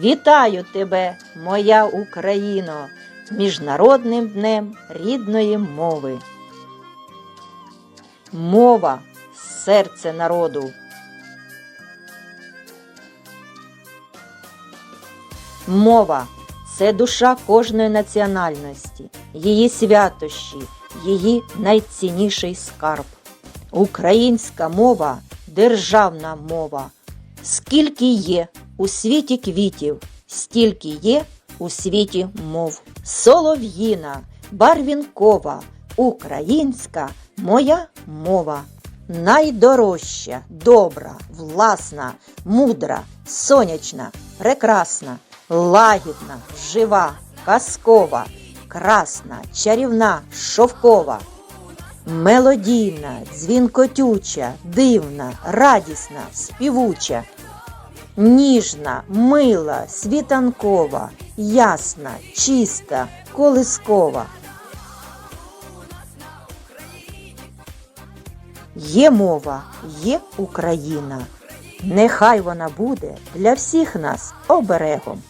Вітаю тебе, моя Україно, Міжнародним днем рідної мови. Мова серце народу. Мова це душа кожної національності, її святощі, її найцінніший скарб. Українська мова державна мова. Скільки є у світі квітів, стільки є у світі мов. Солов'їна, барвінкова, українська моя мова. Найдорожча, добра, власна, мудра, сонячна, прекрасна, лагідна, жива, казкова, красна, чарівна, шовкова. Мелодійна, дзвінкотюча, дивна, радісна, співуча, ніжна, мила, світанкова, ясна, чиста, колискова. Є мова, є Україна. Нехай вона буде для всіх нас оберегом.